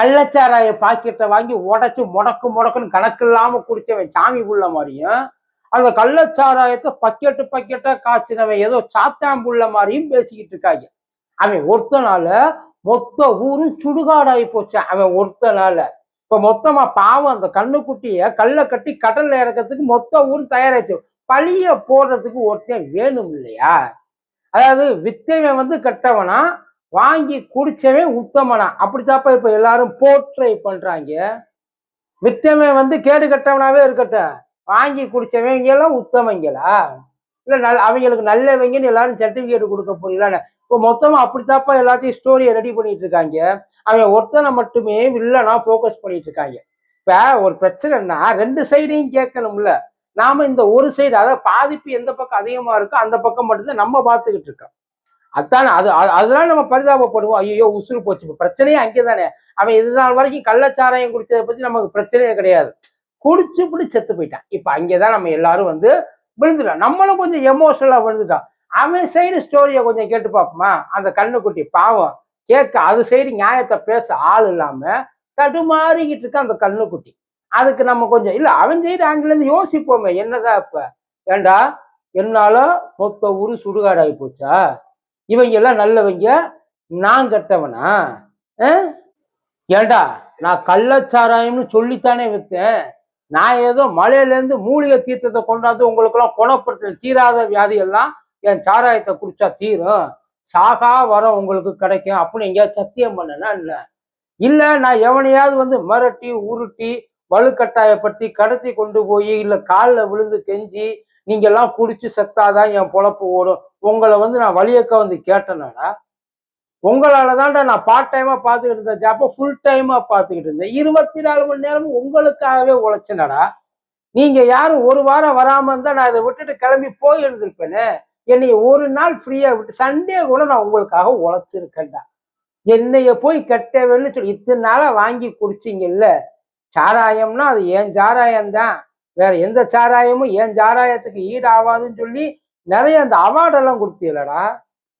கள்ளச்சாராய பாக்கெட்டை வாங்கி உடச்சி முடக்கு முடக்குன்னு கணக்கு இல்லாம குடிச்சவன் சாமி புள்ள மாதிரியும் அந்த கள்ளச்சாராயத்தை பக்கெட்டு பக்கெட்டா காய்ச்சினவன் ஏதோ சாத்தாம்புள்ள மாதிரியும் பேசிக்கிட்டு இருக்காங்க. அவன் ஒருத்தனால மொத்த ஊரும் சுடுகாடாகி போச்சு. அவன் ஒருத்தனால. இப்ப மொத்தமா பாவம் அந்த கண்ணுக்குட்டிய கல்லை கட்டி கடல்ல இறக்கிறதுக்கு மொத்த ஊரும் தயாராச்சு பழிய போடுறதுக்கு ஒருத்தன் வேணும் இல்லையா? அதாவது வித்தவன் வந்து கெட்டவனா வாங்கி குடிச்சவன் உத்தமனா அப்படித்தாப்ப இப்ப எல்லாரும் போர்ட்ரை பண்றாங்க. மித்தமே வந்து கேடு கட்டவனாவே இருக்கட்டும். வாங்கி குடிச்சவங்க எல்லாம் உத்தமங்களா? இல்ல நல் அவங்களுக்கு நல்லவங்கன்னு எல்லாரும் சர்டிபிகேட் கொடுக்க போறீங்களா இப்போ மொத்தமா அப்படித்தாப்பா எல்லாத்தையும் ஸ்டோரியை ரெடி பண்ணிட்டு இருக்காங்க. அவன் ஒருத்தனை மட்டுமே வில்லனா ஃபோக்கஸ் பண்ணிட்டு இருக்காங்க. இப்ப ஒரு பிரச்சனைன்னா ரெண்டு சைடையும் கேட்கணும்ல. நாம இந்த ஒரு சைடு அதாவது பாதிப்பு எந்த பக்கம் அதிகமா இருக்கோ அந்த பக்கம் மட்டும்தான் நம்ம பார்த்துக்கிட்டு இருக்கோம். அதான் அது அது- அதனால நம்ம பரிதாபப்படுவோம். ஐயோ உசுறு போச்சு. பிரச்சனையே அங்கே தானே அவன் இது நாள் வரைக்கும் கள்ளச்சாராயம் குடிச்சதை பத்தி நமக்கு பிரச்சனையே கிடையாது. குடிச்சு இப்படி செத்து போயிட்டான். இப்ப அங்கேதான் நம்ம எல்லாரும் வந்து விழுந்துட்டோம். நம்மளும் கொஞ்சம் எமோஷனலா விழுந்துட்டோம். அவன் சைடு ஸ்டோரியை கொஞ்சம் கேட்டு பார்ப்போமா? அந்த கண்ணுக்குட்டி பாவம். கேட்க அது சைடு நியாயத்தை பேச ஆள் இல்லாம தடுமாறிக்கிட்டு இருக்க அந்த கண்ணுக்குட்டி. அதுக்கு நம்ம கொஞ்சம் இல்ல அவன் சைடு அங்கிலிருந்து யோசிப்போமே. என்னதான் இப்ப? ஏண்டா? என்னால மொத்த ஊரு சுடுகாடாகி போச்சா? இவங்க எல்லாம் நல்லவங்க நான் கெட்டவனா? ஏண்டா நான் கள்ளச்சாராயம்னு சொல்லித்தானே வித்தேன். நான் ஏதோ மலையிலேருந்து மூலிகை தீர்த்தத்தை கொண்டாந்து உங்களுக்கெல்லாம் குணப்படுத்த தீராத வியாதியெல்லாம் என் சாராயத்தை குடிச்சா தீரும். சாகா வரம் உங்களுக்கு கிடைக்கும் அப்படின்னு எங்கேயாவது சத்தியம் பண்ணனா இல்லை இல்லை நான் எவனையாவது வந்து மிரட்டி உருட்டி வலுக்கட்டாயப்படுத்தி கடத்தி கொண்டு போய் இல்லை காலில் விழுந்து கெஞ்சி நீங்கெல்லாம் குடிச்சு செத்தாதான் என் பொழப்பு ஓடும். உங்களை வந்து நான் வழியக்க வந்து கேட்டேன்னா உங்களால தான்டா நான் பார்ட் டைமா பார்த்துக்கிட்டு இருந்தேன் ஜாப்பை ஃபுல் டைமா பார்த்துக்கிட்டு இருந்தேன். இருபத்தி நாலு மணி நேரமும் உங்களுக்காகவே உழைச்சேனடா. நீங்க யாரும் ஒரு வாரம் வராம இருந்தா நான் இதை விட்டுட்டு கிளம்பி போய் இருந்திருப்பேனே. என்னை ஒரு நாள் ஃப்ரீயா விட்டு சண்டே கூட நான் உங்களுக்காக உழைச்சிருக்கேன்டா. என்னைய போய் கட்டவேன்னு சொல்லி இத்தனை நாளா வாங்கி குடிச்சிங்கல்ல சாராயம்னா அது என் சாராயம் தான் வேற எந்த சாராயமும் என் சாராயத்துக்கு ஈடாகாதுன்னு சொல்லி நிறைய அந்த அவார்டெல்லாம் கொடுத்தீங்களடா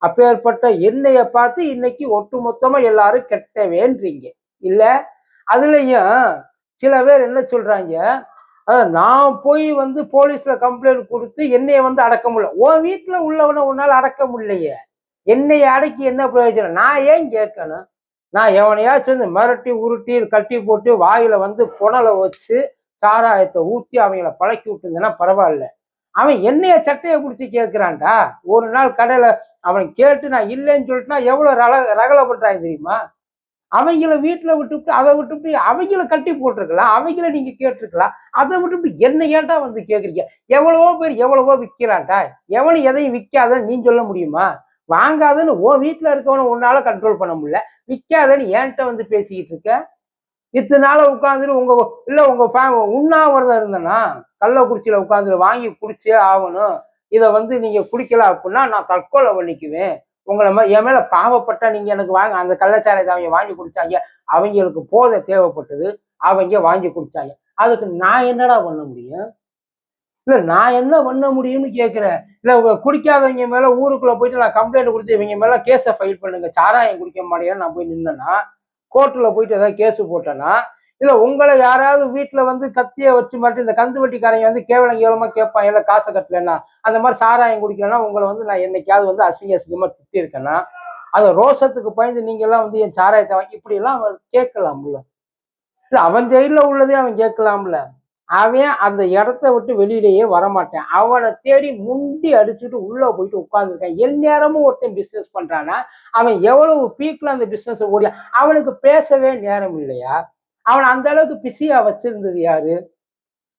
அப்பேற்பட்ட என்னைய பார்த்து இன்னைக்கு ஒட்டுமொத்தமா எல்லாரும் கெட்டவேன்றீங்க. இல்ல? அதுலயும் சில பேர் என்ன சொல்றாங்க? நான் போய் வந்து போலீஸ்ல கம்ப்ளைண்ட் கொடுத்து என்னைய வந்து அடக்க முடியல. உன் வீட்டுல உள்ளவனை உன்னால அடக்க முடியலையே. என்னைய அடக்கி என்ன பிரயோஜனம்? நான் ஏன் கேட்கணும்? நான் எவனையாச்சும் வந்து மிரட்டி உருட்டி கட்டி போட்டு வாயில வந்து புனலை வச்சு சாராயத்தை ஊத்தி அவங்கள பழக்கி விட்டுருந்தேன்னா பரவாயில்ல. அவன் என்னைய சட்டையை பிடிச்சி கேட்கிறான்டா? ஒரு நாள் கடையில அவன் கேட்டு நான் இல்லைன்னு சொல்லிட்டுனா எவ்வளோ ரக ரகலை பண்றாங்க தெரியுமா? அவங்கள வீட்டில் விட்டுவிட்டு அதை விட்டுவிட்டு அவங்கள கட்டி போட்டிருக்கலாம். அவங்கள நீங்கள் கேட்டிருக்கலாம். அதை விட்டுவிட்டு என்ன ஏன்டா வந்து கேட்குறீங்க? எவ்வளவோ பேர் எவ்வளவோ விற்கிறான்டா எவனும் எதையும் விற்காதன்னு நீ சொல்ல முடியுமா? வாங்காதன்னு உன் வீட்டில் இருக்கவனை உன்னால கண்ட்ரோல் பண்ண முடியல. விற்காதன்னு ஏன்ட்ட வந்து பேசிக்கிட்டு இருக்க. இத்தனை நாள உட்காந்துட்டு உங்க இல்ல உங்க ஃபே- உண்ணாவிரதம் இருந்தேன்னா கள்ளக்குறிச்சியில உட்காந்துட்டு வாங்கி குடிச்சே ஆகணும். இதை வந்து நீங்க குடிக்கல அப்படின்னா நான் தற்கொலை பண்ணிக்குவேன். உங்களை மே என் மேல பாவப்பட்டா நீங்க எனக்கு வாங்க அந்த கள்ளச்சாராயத்தை அவங்க வாங்கி குடிச்சாங்க. அவங்களுக்கு போதை தேவைப்பட்டது அவங்க வாங்கி குடிச்சாங்க. அதுக்கு நான் என்னடா பண்ண முடியும்? இல்ல நான் என்ன பண்ண முடியும்னு கேட்கிறேன் இல்ல உங்க குடிக்காதவங்க மேல ஊருக்குள்ள போயிட்டு நான் கம்ப்ளைண்ட் கொடுத்து இவங்க மேல கேஸை ஃபைல் பண்ணுங்க. சாராயம் குடிக்க மாட்டேன்னு நான் போய் நின்னேன்னா கோர்ட்டில் போயிட்டு ஏதாவது கேஸு போட்டேன்னா இல்லை உங்களை யாராவது வீட்டில் வந்து கத்தியை வச்சு மட்டும் இந்த கந்து வட்டிக்காரங்க வந்து கேவலம் கேவலமாக கேட்பான் இல்லை காசை கட்டலன்னா அந்த மாதிரி சாராயம் குடிக்கலன்னா உங்களை வந்து நான் என்னைக்காவது வந்து அசிங்க அசிங்கமாக திட்டி இருக்கேன்னா அது ரோசத்துக்கு பயந்து நீங்கள்லாம் வந்து என் சாராயத்தை வாங்கி இப்படிலாம் அவன் கேட்கலாம்ல. இல்லை அவன் ஜெயிலில் உள்ளதே அவன் கேட்கலாம்ல. அவன் அந்த இடத்த விட்டு வெளியிலேயே வரமாட்டான். அவனை தேடி முண்டி அடிச்சுட்டு உள்ளே போயிட்டு உட்கார்ந்துருக்கான். எந்நேரமும் ஒருத்தன் பிஸ்னஸ் பண்றானா அவன் எவ்வளவு பீக்கில் அந்த பிஸ்னஸை ஓடியா அவனுக்கு பேசவே நேரம் இல்லையா? அவன் அந்த அளவுக்கு பிஸியா வச்சிருந்தது யாரு?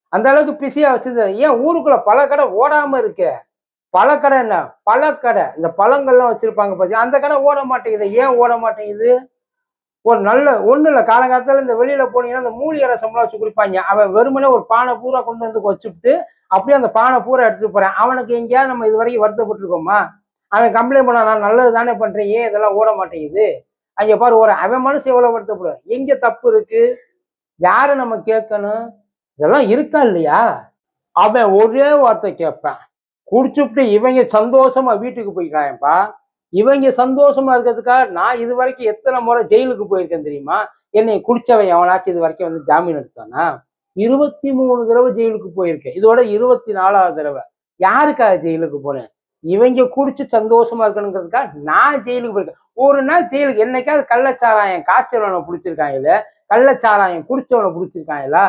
அந்த அளவுக்கு பிஸியா வச்சிருந்தது ஏன் ஊருக்குள்ள பல கடை ஓடாம இருக்க. பல கடை என்ன? பழக்கடை இந்த பழங்கள்லாம் வச்சிருப்பாங்க பார்த்தீங்கன்னா அந்த கடை ஓட மாட்டேங்குது. ஏன் ஓட மாட்டேங்குது? ஒரு நல்ல ஒண்ணு இல்லை. காலங்காலத்துல இந்த வெளியில போனீங்கன்னா இந்த மூலிகை ரசம்லாம் வச்சு குடிப்பாங்க அவன் வெறுமனே ஒரு பானை பூரா கொண்டு வந்து வச்சுட்டு அப்படியே அந்த பானை பூரா எடுத்துட்டு போறேன். அவனுக்கு எங்கேயாவது நம்ம இது வரைக்கும் வருத்தப்பட்டிருக்கோமா? அவன் கம்ப்ளைண்ட் பண்ணா நான் நல்லது தானே பண்றேன். ஏன் இதெல்லாம் ஓட மாட்டேங்குது? அங்க பாரு ஒரு அவன் மனசு எவ்வளவு வருத்தப்படும் எங்க தப்பு இருக்கு? யாரை நம்ம கேட்கணும்? இதெல்லாம் இருக்கா இல்லையா? அவன் ஒரே வார்த்தை கேட்பேன். குடிச்சுட்டு இவங்க சந்தோஷமா வீட்டுக்கு போய்க்கிறாயப்பா இவங்க சந்தோஷமா இருக்கிறதுக்காக நான் இது வரைக்கும் எத்தனை முறை ஜெயிலுக்கு போயிருக்கேன் தெரியுமா? என்னை குடிச்சவன் எவனாச்சும் இது வரைக்கும் வந்து ஜாமீன் எடுத்தானா? இருபத்தி மூணு தடவை ஜெயிலுக்கு போயிருக்கேன். இதோட இருபத்தி நாலாவது தடவை. யாருக்காக ஜெயிலுக்கு போனேன் இவங்க குடிச்சு சந்தோஷமா இருக்கணுங்கிறதுக்காக நான் ஜெயிலுக்கு போயிருக்கேன். ஒரு நாள் ஜெயிலுக்கு என்னைக்காவது கள்ளச்சாராயம் காய்ச்சலவனை பிடிச்சிருக்காங்கல்ல கள்ளச்சாராயம் குடிச்சவனை பிடிச்சிருக்காங்களா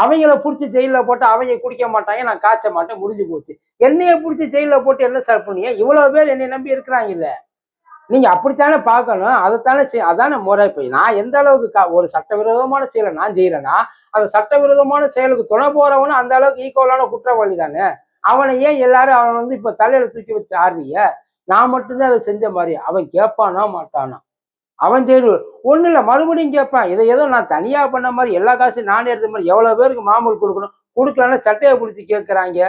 அவங்கள பிடிச்சி ஜெயிலில் போட்டு அவங்க குடிக்க மாட்டாங்க நான் காய்ச்ச மாட்டேன் முடிஞ்சு போச்சு. என்னைய பிடிச்சி ஜெயிலில் போட்டு என்ன சார் பண்ணீங்க? இவ்வளோ பேர் என்னை நம்பி இருக்கிறாங்கல்ல. நீங்கள் அப்படித்தானே பார்க்கணும் அதைத்தானே செய் அதானே முறை. போய் நான் எந்த அளவுக்கு கா- ஒரு சட்டவிரோதமான செயலை நான் செய்கிறேன்னா அந்த சட்டவிரோதமான செயலுக்கு துணை போறவனும் அந்த அளவுக்கு ஈக்குவலான குற்றவாளி தானே. அவனை ஏன் எல்லாரும் அவனை வந்து இப்போ தலையில தூக்கி வச்சு ஆடுறீங்க நான் மட்டும்தான் அதை செஞ்ச மாதிரி. அவன் கேட்பானா மாட்டானா? அவன் தேர்வு ஒன்றும் இல்லை மறுபடியும் கேட்பான் இதை ஏதோ நான் தனியாக பண்ண மாதிரி எல்லா காசும் நானே எடுத்த மாதிரி எவ்வளோ பேருக்கு மாமூல் கொடுக்கணும்? கொடுக்கலன்னா சட்டையை பிடிச்சி கேட்குறாங்க.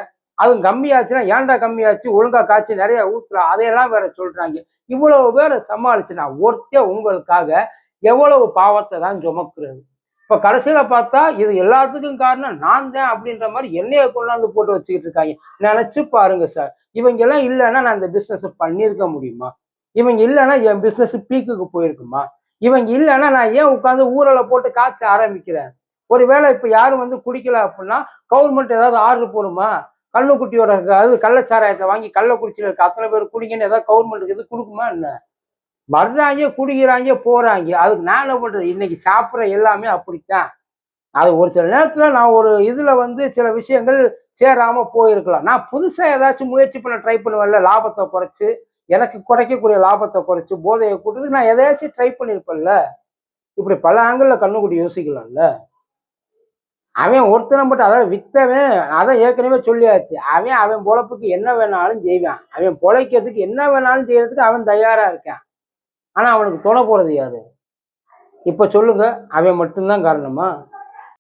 அதுவும் கம்மியாச்சுன்னா ஏன்டா கம்மியாச்சு? ஒழுங்கா காய்ச்சி நிறைய ஊற்றுலாம் அதையெல்லாம் வேற சொல்கிறாங்க இவ்வளவு பேரை சமாளிச்சு நான் ஒருத்தே உங்களுக்காக எவ்வளவு பாவத்தை தான் சுமக்குறது. இப்போ கடைசியில பார்த்தா இது எல்லாத்துக்கும் காரணம் நான் தான் அப்படின்ற மாதிரி என்னையை கொண்டாந்து போட்டு வச்சுக்கிட்டு இருக்காங்க. நினச்சி பாருங்க சார். இவங்க எல்லாம் இல்லைன்னா நான் இந்த பிஸ்னஸை பண்ணியிருக்க முடியுமா? இவங்க இல்லைன்னா என் பிஸ்னஸ் பீக்குக்கு போயிருக்குமா? இவங்க இல்லைன்னா நான் ஏன் உட்காந்து ஊரல போட்டு காய்ச்ச ஆரம்பிக்கிறேன்? ஒருவேளை இப்போ யாரும் வந்து குடிக்கல அப்படின்னா கவர்மெண்ட் ஏதாவது ஆர்டர் போடுமா? கண்ணுக்குட்டியோட அது கள்ளச்சாராயத்தை வாங்கி கள்ளக்குறிச்சியில் இருக்க அத்தனை பேர் குடிங்கன்னு ஏதாவது கவர்மெண்ட்டுக்கு இது கொடுக்குமா என்ன? வர்றாங்க குடிக்கிறாங்க போகிறாங்க அதுக்கு நான் என்ன பண்றது? இன்னைக்கு சாப்பிட்ற எல்லாமே அப்படித்தான். அது ஒரு சில நேரத்தில் நான் ஒரு இதில் வந்து சில விஷயங்கள் சேராமல் போயிருக்கலாம். நான் புதுசாக ஏதாச்சும் முயற்சி பண்ண ட்ரை பண்ணுவேன்ல லாபத்தை குறைச்சி எனக்கு குறைக்கக்கூடிய லாபத்தை குறைச்சு போதையை கூட்டுறதுக்கு நான் எதையாச்சும் ட்ரை பண்ணியிருப்பேன்ல இப்படி பல ஆங்கிள் கண்ணுக்குட்டி யோசிக்கலாம்ல. அவன் ஒருத்தனை மட்டும் அதாவது வித்தவன் அதான் ஏற்கனவே சொல்லியாச்சு. அவன் அவன் பொழப்புக்கு என்ன வேணாலும் செய்வான். அவன் பொழைக்கிறதுக்கு என்ன வேணாலும் செய்யறதுக்கு அவன் தயாரா இருக்கான். ஆனா அவனுக்கு துணை போறது யாரு? இப்ப சொல்லுங்க அவன் மட்டும்தான் காரணமா?